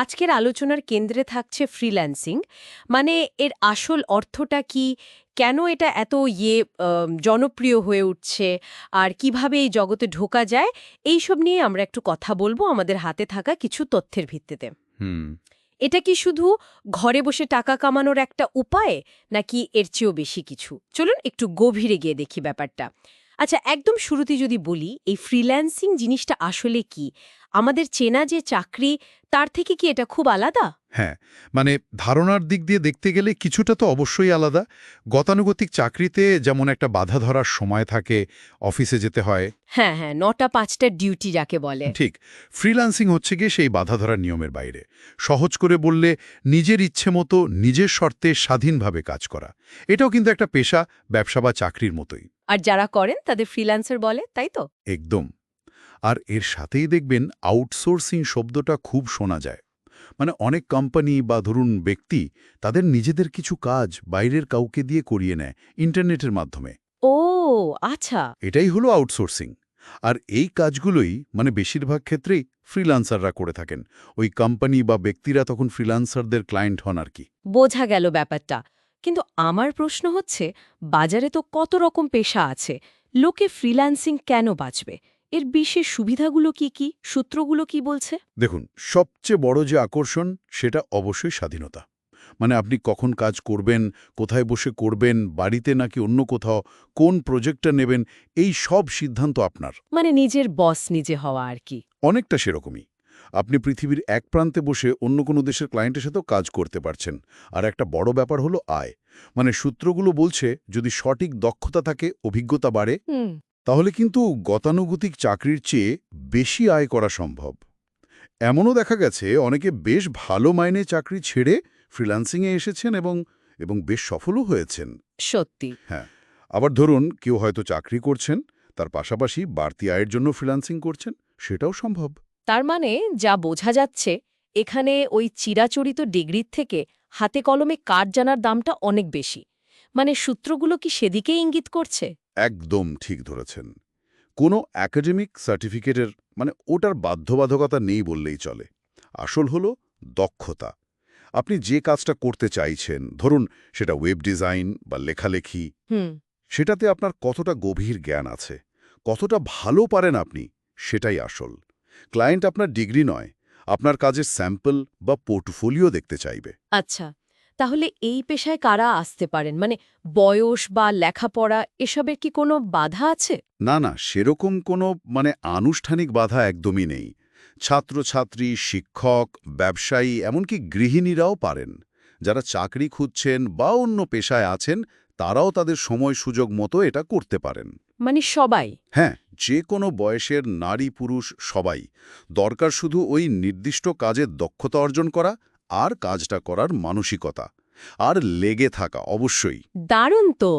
আজকের আলোচনার কেন্দ্রে থাকছে ফ্রিল্যান্সিং মানে এর আসল অর্থটা কি? কেন এটা এত ইয়ে জনপ্রিয় হয়ে উঠছে? আর কীভাবে এই জগতে ঢোকা যায়? এইসব নিয়ে আমরা একটু কথা বলব আমাদের হাতে থাকা কিছু তথ্যের ভিত্তিতে। হুম। এটা কি শুধু ঘরে বসে টাকা কামানোর একটা উপায় নাকি এর চেয়েও বেশি কিছু? চলুন একটু গভীরে গিয়ে দেখি ব্যাপারটা। আচ্ছা একদম শুরুতে যদি বলি, এই ফ্রিল্যান্সিং জিনিসটা আসলে কি? আমাদের চেনা যে চাকরি, তার থেকে কি এটা খুব আলাদা? হ্যাঁ মানে ধারণার দিক দিয়ে দেখতে গেলে কিছুটা তো অবশ্যই আলাদা। গতানুগতিক চাকরিতে যেমন একটা বাধা ধরার সময় থাকে অফিসে যেতে হয়। হ্যাঁ হ্যাঁ নটা পাঁচটা ডিউটি যাকে বলে। ঠিক ফ্রিল্যান্সিং হচ্ছে গিয়ে সেই বাধা ধরার নিয়মের বাইরে। সহজ করে বললে নিজের ইচ্ছে মতো নিজের শর্তে স্বাধীনভাবে কাজ করা। এটাও কিন্তু একটা পেশা ব্যবসা বা চাকরির মতোই। আর যারা করেন তাদের ফ্রিল্যান্সার বলে তাই তো? একদম। আর এর সাথেই দেখবেন আউটসোর্সিং শব্দটা খুব শোনা যায়। মানে অনেক কোম্পানি বা ধরুন ব্যক্তি তাদের নিজেদের কিছু কাজ বাইরের কাউকে দিয়ে করিয়ে নেয় ইন্টারনেটের মাধ্যমে। ও আচ্ছা। এটাই হলো আউটসোর্সিং আর এই কাজগুলোই মানে বেশিরভাগ ক্ষেত্রেই ফ্রিল্যান্সাররা করে থাকেন। ওই কোম্পানি বা ব্যক্তিরা তখন ফ্রিল্যান্সারদের ক্লায়েন্ট হন আর কি। বোঝা গেল ব্যাপারটা। কিন্তু আমার প্রশ্ন হচ্ছে বাজারে তো কত রকম পেশা আছে লোকে ফ্রিল্যান্সিং কেন বাঁচবে? এর বিশেষ সুবিধাগুলো কি কি? সূত্রগুলো কি বলছে? দেখুন সবচেয়ে বড় যে আকর্ষণ সেটা অবশ্যই স্বাধীনতা। মানে আপনি কখন কাজ করবেন কোথায় বসে করবেন বাড়িতে নাকি অন্য কোথাও কোন প্রজেক্টটা নেবেন এই সব সিদ্ধান্ত আপনার। মানে নিজের বস নিজে হওয়া আর কি। অনেকটা সেরকমই। আপনি পৃথিবীর এক প্রান্তে বসে অন্য কোনো দেশের ক্লায়েন্টের সাথেও কাজ করতে পারছেন। আর একটা বড় ব্যাপার হলো আয়। মানে সূত্রগুলো বলছে যদি সঠিক দক্ষতা থাকে অভিজ্ঞতা বাড়ে তাহলে কিন্তু গতানুগতিক চাকরির চেয়ে বেশি আয় করা সম্ভব। এমনও দেখা গেছে অনেকে বেশ ভালো মাইনে চাকরি ছেড়ে ফ্রিল্যান্সিংয়ে এসেছেন এবং এবং বেশ সফলও হয়েছেন। সত্যি। হ্যাঁ আবার ধরুন কেউ হয়তো চাকরি করছেন তার পাশাপাশি বাড়তি আয়ের জন্য ফ্রিল্যান্সিং করছেন সেটাও সম্ভব। তার মানে যা বোঝা যাচ্ছে এখানে ওই চিরাচরিত ডিগ্রির থেকে হাতে কলমে কাজ জানার দামটা অনেক বেশি। মানে সূত্রগুলো কি সেদিকে ইঙ্গিত করছে? একদম ঠিক ধরেছেন। কোনো অ্যাকাডেমিক সার্টিফিকেটের মানে ওটার বাধ্যবাধকতা নেই বললেই চলে। আসল হলো দক্ষতা। আপনি যে কাজটা করতে চাইছেন ধরুন সেটা ওয়েব ডিজাইন বা লেখালেখি সেটাতে আপনার কতটা গভীর জ্ঞান আছে কতটা ভালো পারেন আপনি সেটাই আসল। ক্লায়েন্ট আপনার ডিগ্রি নয় আপনার কাজের স্যাম্পল বা পোর্টফোলিও দেখতে চাইবে। আচ্ছা। তাহলে এই পেশায় কারা আসতে পারেন? মানে বয়স বা লেখাপড়া এসবের কি কোনো বাধা আছে? না না সেরকম কোনো মানে আনুষ্ঠানিক বাধা একদমই নেই। ছাত্রছাত্রী শিক্ষক ব্যবসায়ী এমনকি গৃহিণীরাও পারেন। যারা চাকরি খুঁজছেন বা অন্য পেশায় আছেন তারাও তাদের সময় সুযোগ মতো এটা করতে পারেন। মানে সবাই? হ্যাঁ যে কোনো বয়সের নারী পুরুষ সবাই। দরকার শুধু ওই নির্দিষ্ট কাজে দক্ষতা অর্জন করা আর কাজটা করার মানসিকতা আর লেগে থাকা অবশ্যই। দারুণ তো।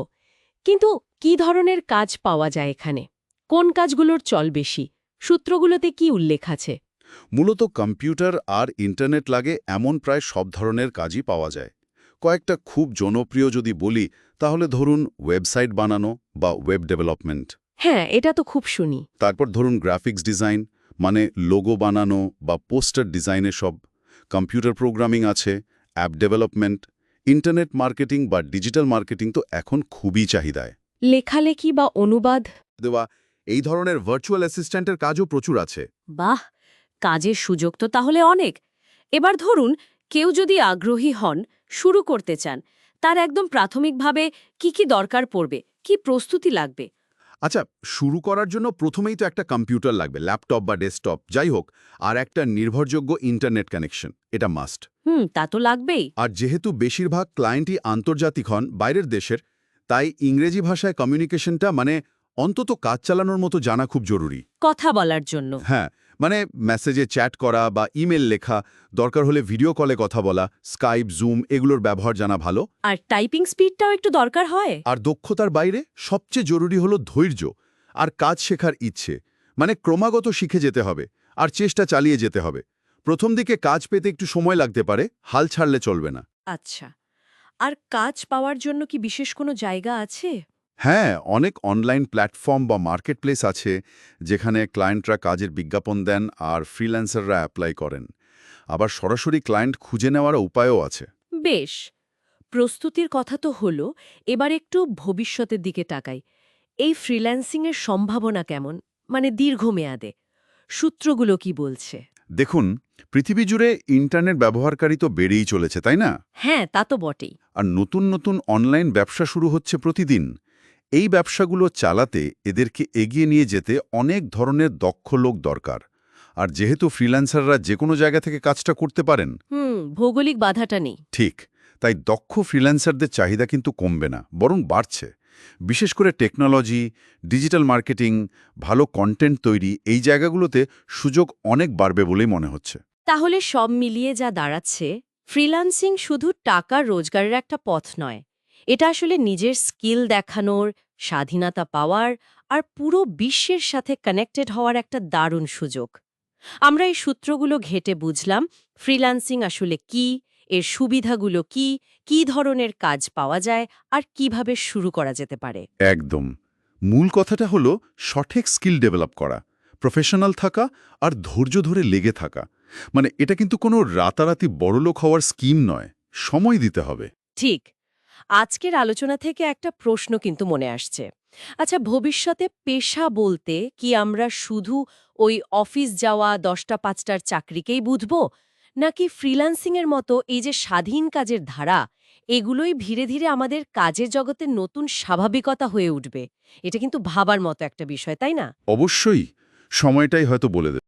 কিন্তু কি ধরনের কাজ পাওয়া যায় এখানে? কোন কাজগুলোর চল বেশি? সূত্রগুলোতে কি উল্লেখ আছে? মূলত কম্পিউটার আর ইন্টারনেট লাগে এমন প্রায় সব ধরনের কাজই পাওয়া যায়। কয়েকটা খুব জনপ্রিয় যদি বলি তাহলে ধরুন ওয়েবসাইট বানানো বা ওয়েব ডেভেলপমেন্ট। হ্যাঁ এটা তো খুব শুনি। তারপর ধরুন গ্রাফিক্স ডিজাইন মানে লোগো বানানো বা পোস্টার ডিজাইনের সব কম্পিউটার প্রোগ্রামিং আছে অ্যাপ ডেভেলপমেন্ট ইন্টারনেট মার্কেটিং বা ডিজিটাল মার্কেটিং তো এখন খুবই চাহিদায়। লেখালেখি বা অনুবাদ? দেওয়া এই ধরনের ভার্চুয়াল অ্যাসিস্ট্যান্টের কাজও প্রচুর আছে। বাহ! কাজের সুযোগ তো তাহলে অনেক। এবার ধরুন কেউ যদি আগ্রহী হন শুরু করতে চান তার একদম প্রাথমিকভাবে কি কি দরকার পড়বে কি প্রস্তুতি লাগবে? আচ্ছা শুরু করার জন্য প্রথমেই তো একটা কম্পিউটার লাগবে ল্যাপটপ বা ডেস্কটপ যাই হোক আর একটা নির্ভরযোগ্য ইন্টারনেট কানেকশন এটা মাস্ট। হুম তা তো লাগবেই। আর যেহেতু বেশিরভাগ ক্লায়েন্টই আন্তর্জাতিক হন বাইরের দেশের তাই ইংরেজি ভাষায় কমিউনিকেশনটা মানে অন্তত কাজ চালানোর মতো জানা খুব জরুরি। কথা বলার জন্য। হ্যাঁ মানে মেসেজে চ্যাট করা বা ইমেল লেখা দরকার হলে ভিডিও কলে কথা বলা স্কাইপ জুম এগুলোর ব্যবহার জানা ভালো। আর টাইপিং স্পিডটাও একটু দরকার হয়? আর দক্ষতার বাইরে সবচেয়ে জরুরি হলো ধৈর্য আর কাজ শেখার ইচ্ছে। মানে ক্রমাগত শিখে যেতে হবে আর চেষ্টা চালিয়ে যেতে হবে। প্রথম দিকে কাজ পেতে একটু সময় লাগতে পারে হাল ছাড়লে চলবে না। আচ্ছা। আর কাজ পাওয়ার জন্য কি বিশেষ কোনো জায়গা আছে? হ্যাঁ অনেক অনলাইন প্ল্যাটফর্ম বা মার্কেটপ্লেস আছে যেখানে ক্লায়েন্টরা কাজের বিজ্ঞাপন দেন আর ফ্রিল্যান্সাররা অ্যাপ্লাই করেন। আবার সরাসরি ক্লায়েন্ট খুঁজে নেওয়ার উপায়ও আছে। বেশ প্রস্তুতির কথা তো হলো এবার একটু ভবিষ্যতের দিকে তাকাই। এই ফ্রিল্যান্সিংয়ের সম্ভাবনা কেমন? মানে দীর্ঘমেয়াদে। সূত্রগুলো কি বলছে? দেখুন পৃথিবী জুড়ে ইন্টারনেট ব্যবহারকারী তো বেড়েই চলেছে তাই না? হ্যাঁ তা তো বটেই। আর নতুন নতুন অনলাইন ব্যবসা শুরু হচ্ছে প্রতিদিন। এই ব্যবসাগুলো চালাতে এদেরকে এগিয়ে নিয়ে যেতে অনেক ধরনের দক্ষ লোক দরকার। আর যেহেতু ফ্রিল্যান্সাররা যে কোনো জায়গা থেকে কাজটা করতে পারেন হুম ভৌগোলিক বাধাটা নেই। ঠিক তাই দক্ষ ফ্রিল্যান্সারদের চাহিদা কিন্তু কমবে না বরং বাড়ছে। বিশেষ করে টেকনোলজি ডিজিটাল মার্কেটিং ভালো কন্টেন্ট তৈরি এই জায়গাগুলোতে সুযোগ অনেক বাড়বে বলেই মনে হচ্ছে। তাহলে সব মিলিয়ে যা দাঁড়াচ্ছে ফ্রিল্যান্সিং শুধু টাকা রোজগারের একটা পথ নয় এটা আসলে নিজের স্কিল দেখানোর স্বাধীনতা পাওয়ার আর পুরো বিশ্বের সাথে কানেক্টেড হওয়ার একটা দারুণ সুযোগ। আমরা এই সূত্রগুলো ঘেটে বুঝলাম ফ্রিল্যান্সিং আসলে কি এর সুবিধাগুলো কি কি ধরনের কাজ পাওয়া যায় আর কীভাবে শুরু করা যেতে পারে। একদম। মূল কথাটা হলো সঠিক স্কিল ডেভেলপ করা প্রফেশনাল থাকা আর ধৈর্য ধরে লেগে থাকা। মানে এটা কিন্তু কোনো রাতারাতি বড়লোক হওয়ার স্কিম নয় সময় দিতে হবে। ঠিক। আজকের আলোচনা থেকে একটা প্রশ্ন কিন্তু মনে আসছে। আচ্ছা ভবিষ্যতে পেশা বলতে কি আমরা শুধু ওই অফিস যাওয়া দশটা পাঁচটার চাকরিকেই বুঝব? নাকি ফ্রিল্যান্সিংয়ের মতো এই যে স্বাধীন কাজের ধারা, এগুলোই ধীরে ধীরে আমাদের কাজের জগতে নতুন স্বাভাবিকতা হয়ে উঠবে? এটা কিন্তু ভাবার মতো একটা বিষয়, তাই না? অবশ্যই। সময়টাই হয়তো বলে দেবে।